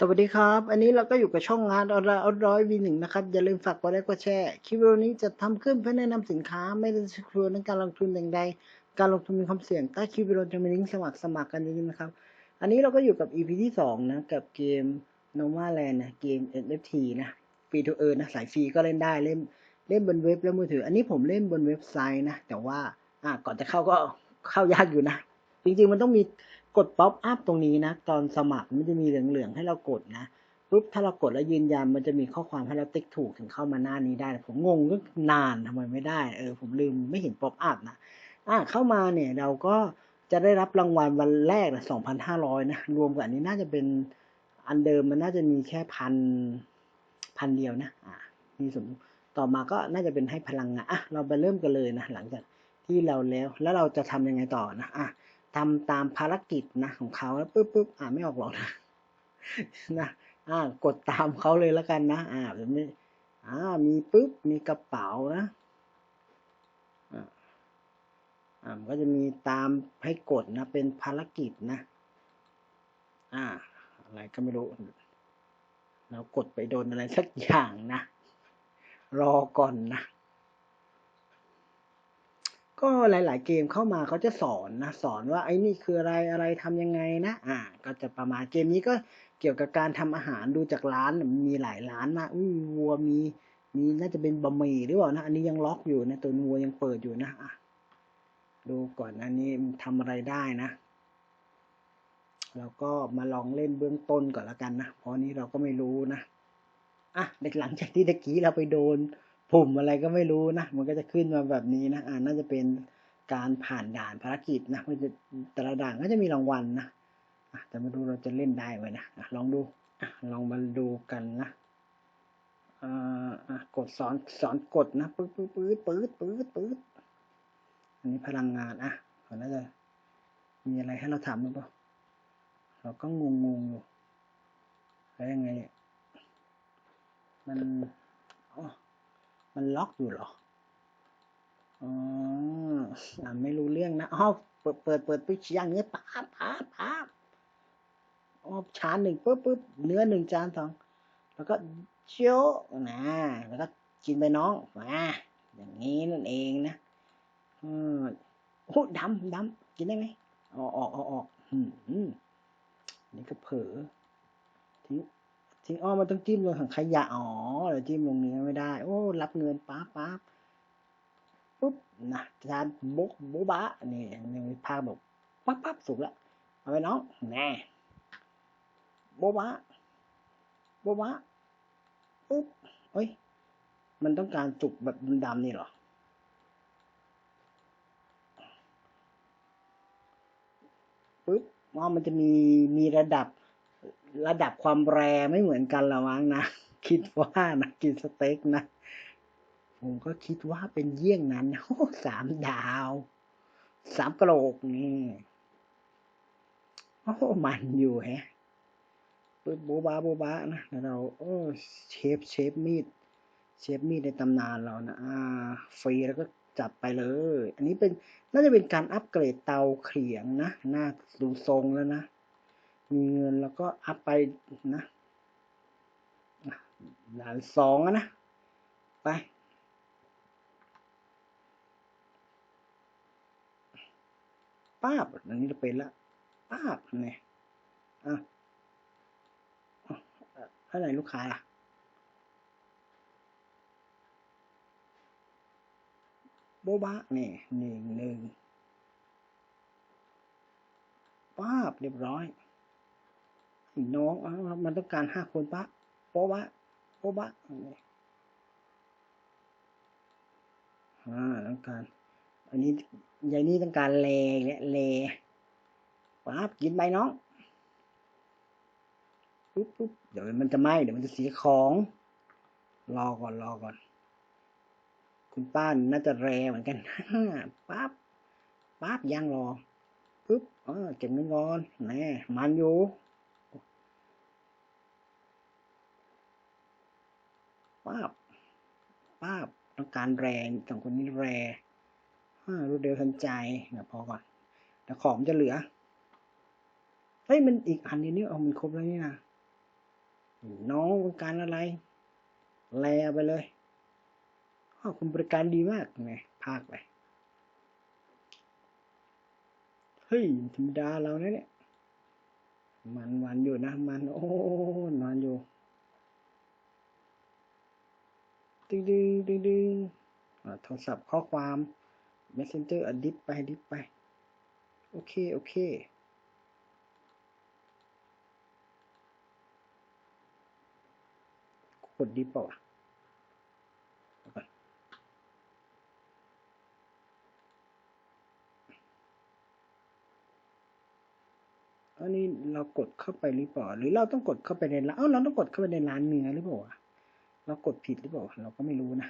สวัสดีครับ อันนี้เราก็อยู่กับช่องงานออนไลน์ออนร้อยวีหนึ่งนะครับ อย่าลืมฝากกดไลค์กดแชร์คลิปวิดีโอนี้จะทำขึ้นเพื่อแนะนำสินค้าไม่ได้ชักชวนในการลงทุนใดการลงทุนมีความเสี่ยงใต้คลิปวิดีโอจะมีลิงก์สมัครสมัครกันอย่นะครับ อันนี้เราก็อยู่กับ EP ที่สองนะกับเกม Nova Land นะเกม NFT นะฟรีทูเออร์นะสายฟรีก็เล่นได้เล่นเล่นบนเว็บและมือถือ อันนี้ผมเล่นบนเว็บไซต์นะแต่ว่าอะก่อนจะเข้าก็เข้ายากอยู่นะจริงๆมันต้องมี กดป๊อปอัพตรงนี้นะ ตอนสมัครมันจะมีเหลืองๆให้เรากดนะปุ๊บถ้าเรากดแล้วยืนยันมันจะมีข้อความให้เราติ๊กถูกถึงเข้ามาหน้านี้ได้ ผมงงก็นานทำไมไม่ได้ เออ ผมลืมไม่เห็นป๊อปอัพนะอะเข้ามาเนี่ยเราก็จะได้รับรางวัลวันแรกนะสองพันห้าร้อยนะ รวมกับอันนี้น่าจะเป็นอันเดิมมันน่าจะมีแค่พันพันเดียวนะ อะมีสมต่อมาก็น่าจะเป็นให้พลังงานอะเราไปเริ่มกันเลยนะหลังจากที่เราแล้วแล้วเราจะทำยังไงต่อนะอะ ทำตามภารกิจนะของเขาแล้วปุ๊บปุ๊บอ่าไม่ออกหรอกนะนะอ่ากดตามเขาเลยแล้วกันนะอ่าจะไม่อ่ามีปุ๊บมีกระเป๋านะอ่าอ่ามันก็จะมีตามให้กดนะเป็นภารกิจนะ อ่า อะไรก็ไม่รู้เรากดไปโดนอะไรสักอย่างนะ รอก่อนนะ ก็หลาย ๆ เกมเข้ามาเขาจะสอนนะสอนว่าไอ้นี่คืออะไรอะไรทำยังไงนะอ่า ก็จะประมาณเกมนี้ก็เกี่ยวกับการทำอาหารดูจากร้านมีหลายร้านมากอุ้ยวัวมีมีน่าจะเป็นบะหมี่หรือเปล่านะอันนี้ยังล็อกอยู่นะตัววัวยังเปิดอยู่นะอะดูก่อนอันนี้ทำอะไรได้นะเราก็มาลองเล่นเบื้องต้นก่อนละกันนะเพราะนี้เราก็ไม่รู้นะอะหลังจากที่ตะกี้เราไปโดน ปุ่มอะไรก็ไม่รู้นะ มันก็จะขึ้นมาแบบนี้นะ อ่าน่าจะเป็นการผ่านด่านภารกิจนะมันจะแต่ละด่านก็จะมีรางวัลนะอะแต่ไม่รู้เราจะเล่นได้ไหมนะลองดูลองมาดูกันนะอ่ากดสอนสอนกดนะปื๊ดปื๊ดปื๊ดปื๊ดปื๊ดปื๊ดอันนี้พลังงานอะเขาน่าจะมีอะไรให้เราทำหรือเปล่าเราก็งงงอยู่แล้วยังไงมัน มันล็อกอยู่หรอ อ๋ออ่าไม่รู้เรื่องนะอ๋อเปิดเปิดเปิดปุ๊บอย่างเงี้ยป๊าบป๊าบป๊าบอ๋อชานหนึ่งปุ๊บปุ๊บเนื้อหนึ่งจานสองแล้วก็โจ๊ะนะแล้วก็กินไปน้องมาอย่างนี้นั่นเองนะอืมโอ้ดำดำกินได้ไหมออกออกออกออกอืมนี่ก็เผลอทิ้ง ทิ้งอ้อมันต้องจิ้มลงถังขยะอ๋อเดี๋ยวจิ้มลงเนื้อไม่ได้ โอ้ รับเงินป๊าป๊าปุ๊บนะจานบุกบุบะนี่ยังมีภาพแบบปั๊บปั๊บสุกแล้วเอาไปน้องแน่โบบะโบบะปุ๊บเฮ้ยมันต้องการสุกแบบดำๆนี่หรอปุ๊บอ๋อมันจะมีมีระดับ ระดับความแรงไม่เหมือนกันละมั้งนะ คิดว่านะกินสเต็กนะ ผมก็คิดว่าเป็นเยี่ยงนั้นโอ้สามดาวสามกระโหลกนี่โอ้มันอยู่แฮะปึ๊บโบบาโบบานะแล้วเราโอ้เชฟเชฟมีด เชฟมีดในตำนานเรานะอ่าฟรีแล้วก็จัดไปเลย อันนี้เป็นน่าจะเป็นการอัปเกรดเตาเขียงนะ น่าดูทรงแล้วนะ มีเงินแล้วก็อัพไปนะด่านสองนะ ไป ป้าบอันนี้เราเป็นละป้าบเนี่ยอะเท่าไหร่ลูกค้าล่ะโบบะนี่หนึ่งหนึ่งป้าบเรียบร้อย น้องมันต้องการห้าคนปะโบบะโบบะอ่าต้องการ อันนี้ยายนี่ต้องการเลเนี่ยเลปั๊บกินไปน้องปุ๊บปุ๊บเดี๋ยวมันจะไหมเดี๋ยวมันจะเสียของรอก่อนรอก่อน คุณป้าน่าจะแรเหมือนกันปั๊บปั๊บย่างรอปุ๊บเออเก็บเงินก่อนแน่มันอยู่ ป้าบป้าบต้องการแรงสองคนนี้แรงรู้เร็วทันใจนะพอก่อนแต่ของจะเหลือเฮ้ยมันอีกอันนี้นี่เอามันครบแล้วนี่นะน้องต้องการอะไร แลไปเลยอ้าวคุณบริการดีมากไงพากไปเฮ้ยธรรมดาเรานะเนี่ยมันมันอยู่นะ มัน โอ้มันอยู่ ดึงดึงดึงดึงอ่าโทรศัพท์ข้อความ messenger อดิฟไปดิฟไป โอเค โอเค กดดิฟเปล่าววันนี้เรากดเข้าไปหรือเปล่า หรือเราต้องกดเข้าไปในร้านเอ้าเราต้องกดเข้าไปในร้านเนื้อหรือเปล่า เรากดผิดหรือเปล่าเราก็ไม่รู้นะ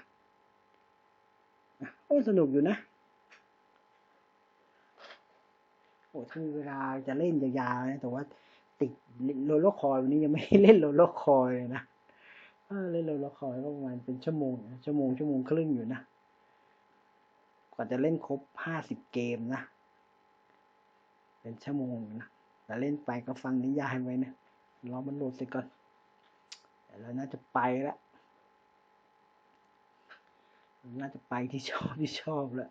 อะโอ้สนุกอยู่นะโอ้ถ้ามีเวลาจะเล่นยาวๆนะแต่ว่าติดโรลเลอร์คอยวันนี้ยังไม่เล่นโรลเลอร์คอยเลยนะเล่นโรลเลอร์คอยก็ประมาณเป็นชั่วโมงชั่วโมงชั่วโมงครึ่งอยู่นะกว่าจะเล่นครบห้าสิบเกมนะเป็นชั่วโมงนะแต่เล่นไปก็ฟังนิยายไว้นะรอมันโหลดเสร็จก่อนเดี๋ยวเราน่าจะไปแล้ว น่าจะไปที่ชอบที่ชอบแล้ว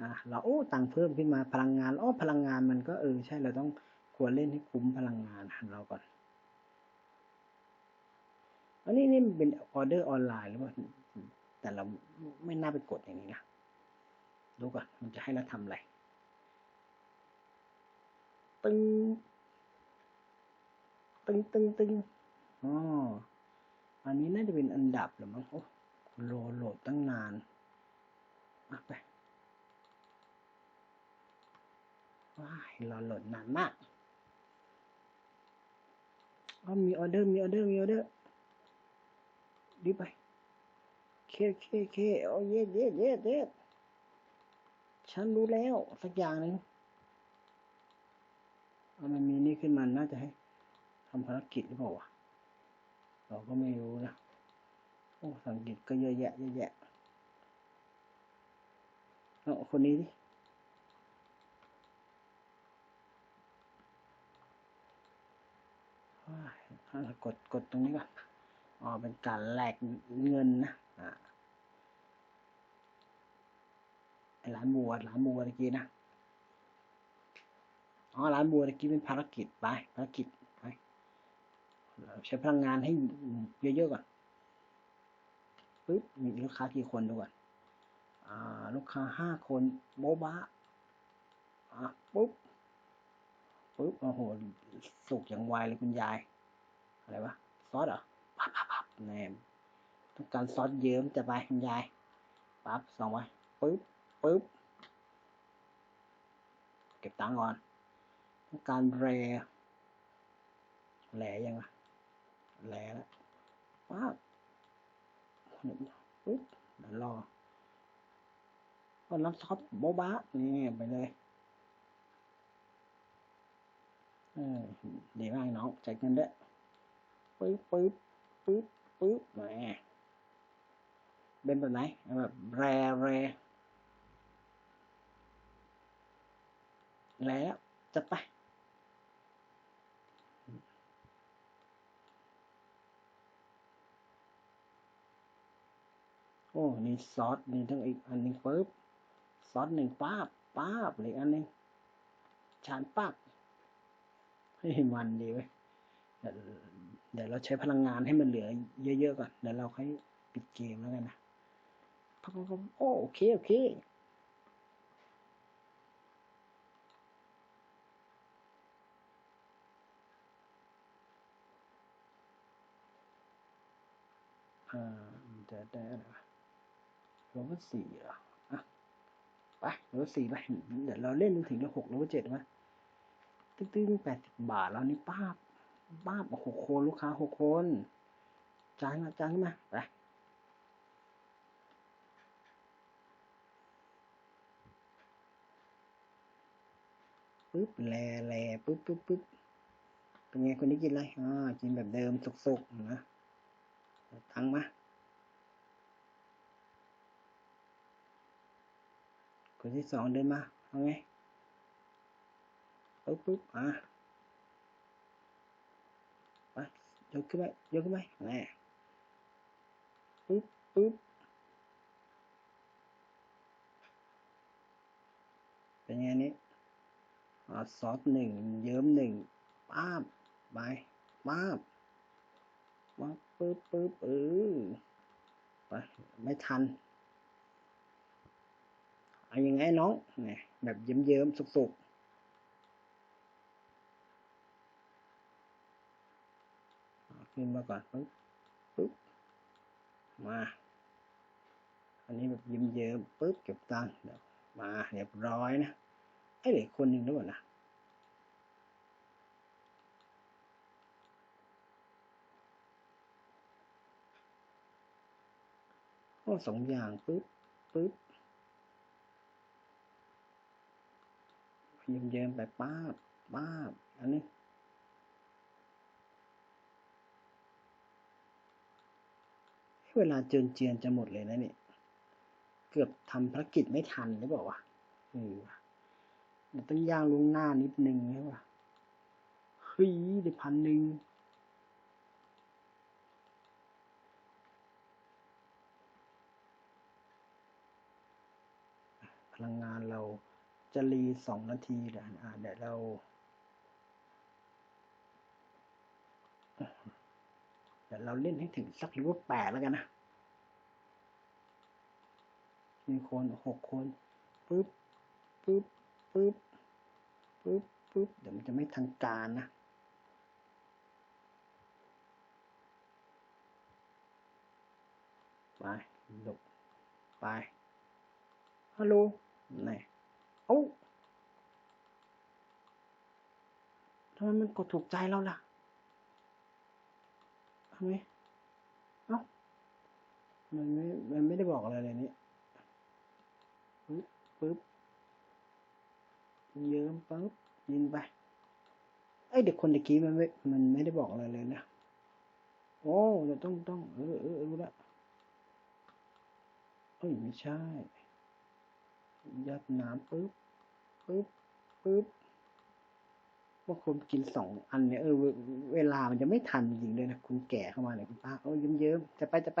อะเราโอ้ตังเพิ่มขึ้นมาพลังงานอ้อพลังงานมันก็เออใช่เราต้องควรเล่นให้คุ้มพลังงานเราก่อนอันนี้นี่มันเป็นออเดอร์ออนไลน์หรือเปล่าแต่เราไม่น่าไปกดอย่างนี้นะดูก่อนมันจะให้เราทำอะไรตึงตึงตึงตึงอ๋ออันนี้น่าจะเป็นอันดับหรือมั้งโอ้ โหลดโหลดตั้งนานอะไปว้ายรอโหลดนานมากอ๋อมีออเดอร์มีออเดอร์มีออเดอร์รีไปเคเคเคโอ้เย็ดเย็ดเย็ดเย็ดฉันรู้แล้วสักอย่างหนึ่งเอามันมีนี่ขึ้นมาน่าจะให้ทำภารกิจหรือเปล่าวะเราก็ไม่รู้นะ โอ้สังกฤษก็เยอะแยะเยอะแยะเอาคนนี้ดิว้ายอ่ากดกดตรงนี้ก่อนอ๋อ เป็นการแลกเงินนะอ่าไอร้านบัวร้านบัวตะกี้นะ อ๋อ ร้านบัวตะกี้เป็นภารกิจไป ภารกิจไป ใช้พลังงานให้เยอะๆก่อน ปึ๊บมีลูกค้ากี่คนดูก่อนอ่าลูกค้าห้าคนโบ๊บะอะปุ๊บปุ๊บโอ้โหสุกอย่างไวเลยคุณยาย อะไรวะซอสเหรอปั๊บปั๊บปั๊บแนมต้องการซอสเยิ้มจะไปคุณยายปั๊บสองไว้ปึ๊บปึ๊บเก็บตังค์ก่อนต้องการแรแหลยังวะแหลแล้วปั๊บ ปึ๊บเดี๋ยวรอก็น้ำซอสโบ๊ะบะนี่ไปเลยเออดีมากน้องจ่ายเงินด้วยปึ๊บปึ๊บปึ๊บปึ๊บแหมเป็นแบบไหนแบบแรแรแล้วจัดไป โอ้นี่ซอสนี่ทั้งอีกอันหนึงปึ๊บซอสหนึ่งป้าบป้าบเลยอันนึงชานป้าบให้มันดีเว้เดี๋ยวเดี๋ยวเราใช้พลังงานให้มันเหลือเยอะๆก่อนเดี๋ยวเราค่อยปิดเกมแล้วกันนะพักๆโอ้โอเคโอเคอ่าเดี๋ยวได้อะไร วลบสี่เหรออะไปลบสี่ไปเดี๋ยวเราเล่นจนถึงเลบหกลบเจ็ดไหมตึ้งแปดสิบบาทแล้วนี่ป้าบป้าบหกคนลูกค้าหกคนจ่ายมาจ่ายมาไปปึ๊บแลแลปึ๊บปึ๊บปึ๊บเป็นไงคนนี้กินอะไรอ่ากินแบบเดิมสุกๆนะ ตังค์มา คนที่สองเดินมาเอาไงปึ๊บปึ๊บอะไปยกขึ้นไปยกขึ้นไปแน่ปึ๊บปึ๊บเป็นไงนี้อ่าซอสหนึ่งเยิ้มหนึ่งป้าบไปป้าบมาปึ๊บปึ๊บเออไปไม่ทัน เอายังไงน้องเนี่ยแบบเยิ้มๆสุกๆเอาขึ้นมาก่อนปึ๊บปึ๊บมา อันนี้แบบยิ้มเยิ้มๆปึ๊บเก็บตังค์เดี๋ยวมาเรียบร้อยนะไอ้เหลือคนหนึ่งแล้วก่อนนะโอ้สองอย่างปึ๊บปึ๊บยิ้ม เยิ้มๆไปป้าบป้าบอันนี้เวลาเจินเจียนจะหมดเลยนะเนี่ยเกือบทำภารกิจไม่ทันหรือเปล่าวะออว่ะมันต้องย่างลงหน้านิดนึงใช่ปะเฮ้ยได้พันหนึ่งพลังงานเรา จะรีสองนาทีเดี๋ยวอ่าเดี๋ยวเราเดี๋ยวเราเล่นให้ถึงสักริเวอร์แปดแล้วกันนะมีคนหกคนปึ๊บปึ๊บปึ๊บปึ๊บปึ๊บเดี๋ยวมันจะไม่ทางการนะไปหลบไปฮัลโหลไหน อ้าทำไมมันกดถูกใจเราล่ะทำไมเอ้ามันไม่ มันไม่ได้บอกอะไรเลยนี่ปึ๊บปึ๊บเยิ้มปึ๊บยินไปไอยเด็กคนตะกี้มันไม่ มันไม่ได้บอกอะไรเลยนะ โอ้เราต้องต้องเออเออรู้ละเอ้ยไม่ใช่ ยัดน้ำปึ๊บ ปึ๊บปึ๊บว่าคนกินสองอันเนี่ยเออเวลามันจะไม่ทันจริงๆเลยนะคุณแก่เข้ามาเนี่ยคุณป้าเออเยิ้มเยิ้มจะไปจะไป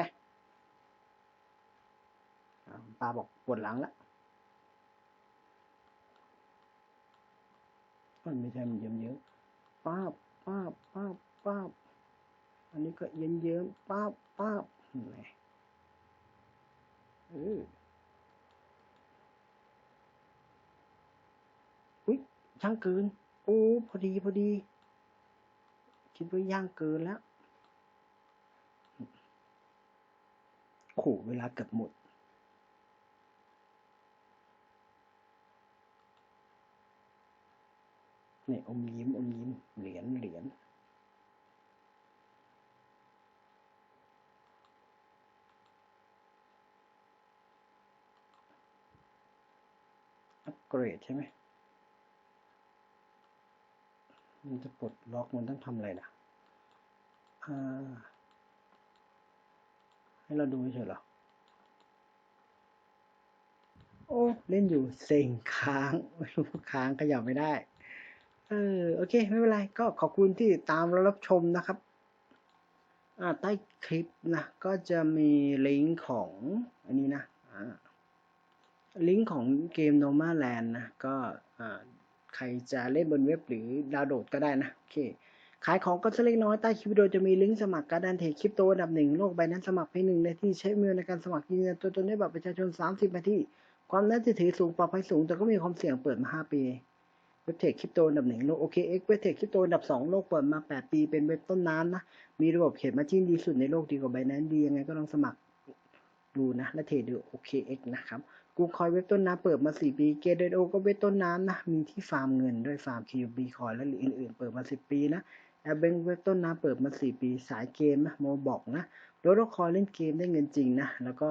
ป้าบอกปวดหลังละมันไม่ใช่มันเยิ้มเยิ้มป้าป้าป้าป้าอันนี้ก็เยิ้มเยิ้มป้าป้าบแหมเออ อุ้ ย่างเกินโอ้พอดีพอดี คิดว่าย่างเกินแล้วโอ้โหเวลาเกือบหมดเนี่ยอมยิ้มอมยิ้มเหรียญเหรียญอัปเกรดใช่ไหม มันจะปลดล็อกมันต้องทำอะไรล่ะให้เราดูเฉยเหรอ โอ้ เล่นอยู่เซ็งค้าง ไม่รู้ค้างขยับไม่ได้ เออ โอเค ไม่เป็นไร ก็ขอบคุณที่ตามและรับชมนะครับ ใต้คลิปนะ ก็จะมีลิงก์ของ อันนี้นะลิงก์ของเกม Nomad Land นะ ก็ ใครจะเล่นบนเว็บหรือดาวน์โหลดก็ได้นะโอเคขายของก็สักเล็กน้อยใต้คลิปวิดีโอจะมีลิงก์สมัครการดันเทรดคริปโตอันดับหนึ่งโลกใบนั้นสมัครเพียงหนึ่งในที่ใช้เมลในการสมัครยืนยันตัวตนด้วยบัตรประชาชน 30นาทีความน่าเชื่อถือสูงปลอดภัยสูง แต่ก็มีความเสี่ยงเปิดมา 5 ปีเว็บเทรดคริปโตอันดับหนึ่งโลก OKX เว็บเทรดคริปโตอันดับสองโลกเปิดมา 8 ปีเป็นเว็บต้นน้ำนะมีระบบเขตมาจิ้นดีสุดในโลกดีกว่าไบแนนดียังไงก็ลองสมัครดูนะและเทรดดู OKX นะครับ กูคอยเว็บต้นน้ำเปิดมา4ปี เกเดโอก็เว็บต้นน้ำนะ มีที่ฟาร์มเงินด้วยฟาร์ม QB คอยและอื่นๆ เปิดมา10ปีนะแอปเบงเว็บต้นน้ำเปิดมา4ปี สายเกมนะโมบอกนะโรดคอยเล่นเกมได้เงินจริงนะ แล้วก็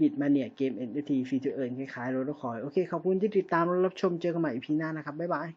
บิดมาเนี่ยเกม NFT ฟีเจอร์เอิร์นคล้ายๆโรดคอย โอเค ขอบคุณที่ติดตามและรับชมเจอกันใหม่อีพีหน้านะครับ บ๊ายบาย